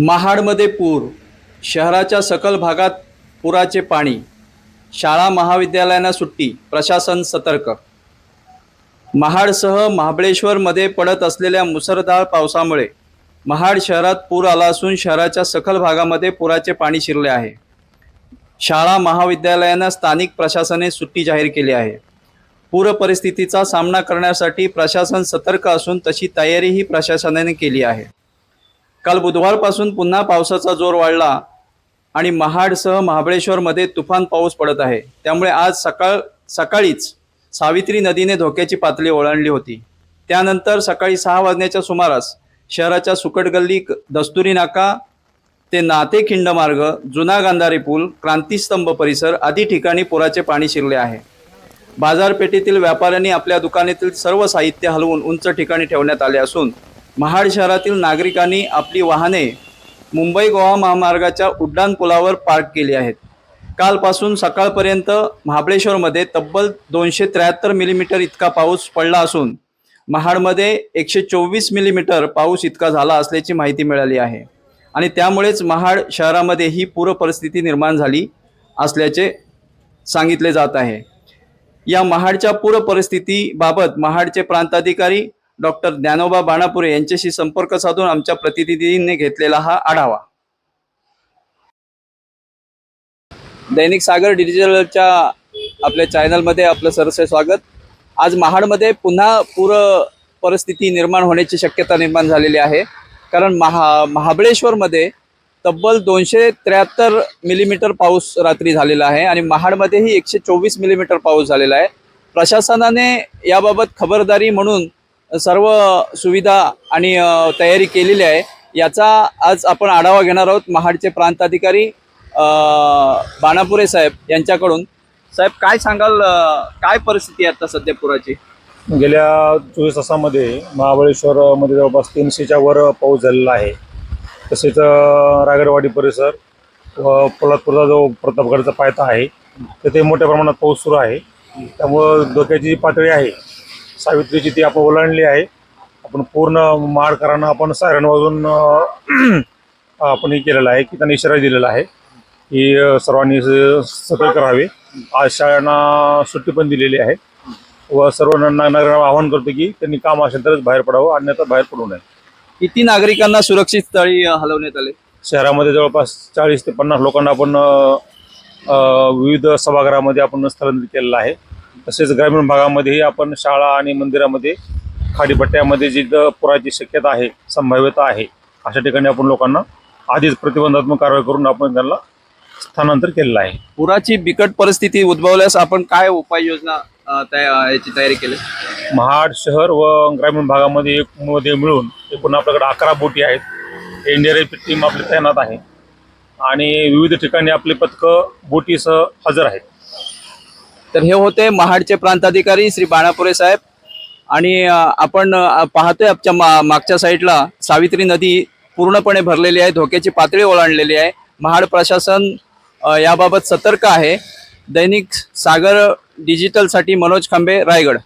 महाडमध्ये पूर शहराच्या सकल भागात पुराचे पाणी शाळा महाविद्यालयांना सुट्टी प्रशासन सतर्क. महाडसह महाबळेश्वरमध्ये पडत असलेल्या मुसळधार पावसामुळे महाड शहरात पूर आला असून शहराच्या सखल भागामध्ये पुराचे पाणी शिरले आहे. शाळा महाविद्यालयांना स्थानिक प्रशासनाने सुट्टी जाहीर केली आहे. पूर परिस्थितीचा सामना करण्यासाठी प्रशासन सतर्क असून तशी तयारीही प्रशासनाने केली आहे. काल बुधवारपासून पुन्हा पावसाचा जोर वाढला आणि महाडसह महाबळेश्वरमध्ये तुफान पाऊस पडत आहे. त्यामुळे आज सकाळ सकाळीच सावित्री नदीने धोक्याची पातळी ओलांडली होती. त्यानंतर सकाळी सहा वाजण्याच्या सुमारास शहराच्या सुकटगल्ली क- दस्तुरी नाका ते नाते खिंड मार्ग जुना गांधारी पूल क्रांतीस्तंभ परिसर आदी ठिकाणी पुराचे पाणी शिरले आहे. बाजारपेठेतील व्यापाऱ्यांनी आपल्या दुकानातील सर्व साहित्य हलवून उंच ठिकाणी ठेवण्यात आले असून महाड शहरातील नागरिकांनी आपली वाहने मुंबई गोवा महामार्गाच्या उड्डाण पुलावर पार्क केली आहेत. कालपासून सकाळपर्यंत महाबळेश्वरमध्ये तब्बल दोनशे त्र्याहत्तर मिलीमीटर इतका पाऊस पडला असून महाडमध्ये एकशे चोवीस मिलीमीटर पाऊस इतका झाला असल्याची माहिती मिळाली आहे. आणि त्यामुळेच महाड शहरामध्ये ही पूर परिस्थिती निर्माण झाली असल्याचे सांगितले जात आहे. या महाडच्या पूर परिस्थितीबाबत महाडचे प्रांताधिकारी डॉक्टर ज्ञानोबा बाणापुरे यांच्याशी संपर्क साधून आमच्या प्रतिनिधींनी घेतलेला हा आढावा. दैनिक सागर डिजिटलच्या आपल्या चॅनलमध्ये आपलं सरसे स्वागत. आज महाडमध्ये पुन्हा पूर परिस्थिती निर्माण होण्याची शक्यता निर्माण झालेली आहे. कारण महा महाबळेश्वरमध्ये तब्बल दोनशे त्र्याहत्तर मिलीमीटर पाऊस रात्री झालेला आहे आणि महाडमध्येही एकशे चोवीस मिलीमीटर पाऊस झालेला आहे. प्रशासनाने याबाबत खबरदारी म्हणून सर्व सुविधा आणि तयारी केलेली आहे. याचा आज आपण आढावा घेणार आहोत महाडचे प्रांताधिकारी बाणापुरे साहेब यांच्याकडून. साहेब काय सांगाल काय परिस्थिती आहे आता सध्या पुराची? गेल्या चोवीस तासामध्ये महाबळेश्वरमध्ये जवळपास तीनशेच्या वर पाऊस झालेला आहे. तसेच रागडवाडी रायगडवाडी परिसर व पोलादपूरचा जो प्रतापगडचा पायथा आहे तेथे मोठ्या प्रमाणात पाऊस सुरू आहे. त्यामुळं धोक्याची जी पातळी आहे सावित्रीची ती आपण ओलांडली आहे. आपण पूर्ण माडकरांना आपण सायरन वाजून आपण हे केलेलं आहे की त्यांना इशारा दिलेला आहे की सर्वांनी सतर्क राहावे. आज शाळांना सुट्टी पण दिलेली आहे. व सर्व नागरिकांना आवाहन करतो की त्यांनी काम असेल तरच बाहेर पडावं अन्यथा बाहेर पडू नये. किती नागरिकांना सुरक्षित स्थळी हलवण्यात आले? शहरामध्ये जवळपास चाळीस ते पन्नास लोकांना आपण विविध सभागृहामध्ये आपण स्थलांतरित केलेलं आहे. तसेच ग्रामीण भागामध्येही आपण शाळा आणि मंदिरामध्ये खाडीपट्ट्यामध्ये जिथं पुराची शक्यता आहे संभाव्यता आहे अशा ठिकाणी आपण लोकांना आधीच प्रतिबंधात्मक कारवाई करून आपण त्यांना स्थानांतर केलेलं आहे. पुराची बिकट परिस्थिती उद्भवल्यास आपण काय उपाययोजना याची तयारी केली? महाड शहर व ग्रामीण भागामध्ये एक मध्ये मिळून एकूण आपल्याकडे अकरा बोटी आहेत. एनडीआरएफ टीम आपली तैनात आहे. आणि विविध ठिकाणी आपले पथकं बोटीसह हजर आहेत. तर हे होते महाडचे प्रांताधिकारी श्री बाणापुरे साहेब. आणि आपण पाहतोय आमच्या मा मागच्या साईडला सावित्री नदी पूर्णपणे भरलेली आहे धोक्याची पातळी ओलांडलेली आहे. महाड प्रशासन याबाबत सतर्क आहे. दैनिक सागर डिजिटलसाठी मनोज खांबे रायगड.